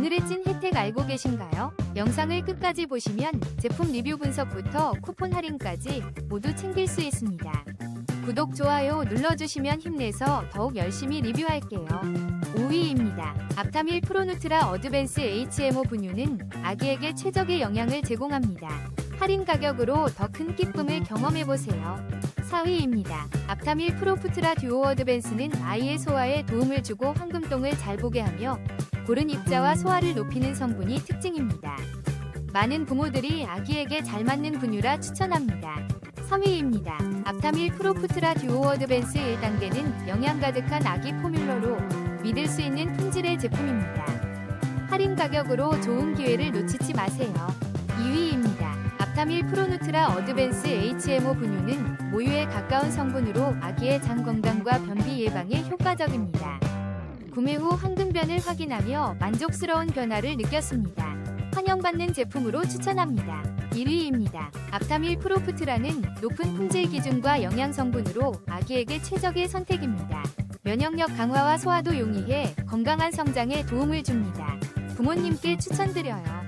오늘의 찐 혜택 알고 계신가요? 영상을 끝까지 보시면 제품 리뷰 분석부터 쿠폰 할인까지 모두 챙길 수 있습니다. 구독, 좋아요 눌러주시면 힘내서 더욱 열심히 리뷰할게요. 5위입니다. 앞타밀 프로누트라 어드밴스 HMO 분유는 아기에게 최적의 영양을 제공합니다. 할인 가격으로 더 큰 기쁨을 경험해보세요. 4위입니다. 앞타밀 프로푸트라 듀오 어드밴스는 아이의 소화에 도움을 주고 황금똥을 잘 보게 하며 고른 입자와 소화를 높이는 성분이 특징입니다. 많은 부모들이 아기에게 잘 맞는 분유라 추천합니다. 3위입니다. 앞타밀 프로푸트라 듀오 어드밴스 1단계는 영양 가득한 아기 포뮬러로 믿을 수 있는 품질의 제품입니다. 할인 가격으로 좋은 기회를 놓치지 마세요. 2위입니다. 앞타밀 프로누트라 어드밴스 HMO 분유는 모유에 가까운 성분으로 아기의 장 건강과 변비 예방에 효과적입니다. 구매 후 황금변을 확인하며 만족스러운 변화를 느꼈습니다. 환영받는 제품으로 추천합니다. 1위입니다. 앞타밀 프로푸트라는 높은 품질 기준과 영양 성분으로 아기에게 최적의 선택입니다. 면역력 강화와 소화도 용이해 건강한 성장에 도움을 줍니다. 부모님께 추천드려요.